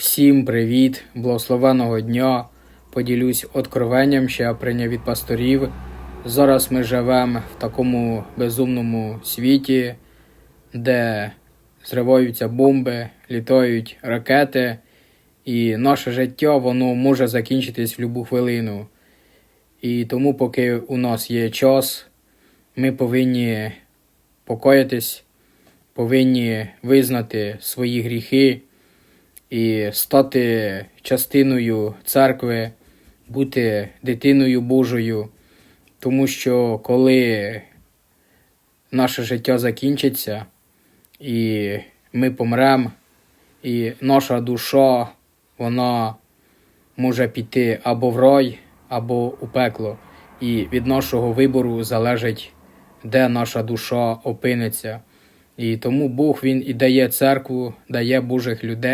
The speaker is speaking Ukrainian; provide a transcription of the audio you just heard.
Всім привіт, благословеного дня. Поділюсь откровенням, що я прийняв від пасторів. Зараз ми живемо в такому безумному світі, де зриваються бомби, літають ракети, і наше життя воно може закінчитись в будь-яку хвилину. І тому, поки у нас є час, ми повинні покоїтись, повинні визнати свої гріхи і стати частиною церкви, бути дитиною Божою, тому що коли наше життя закінчиться, і ми помремо, і наша душа, вона може піти або в рай, або у пекло. І від нашого вибору залежить, де наша душа опиниться. І тому Бог він і дає церкву, дає Божих людей.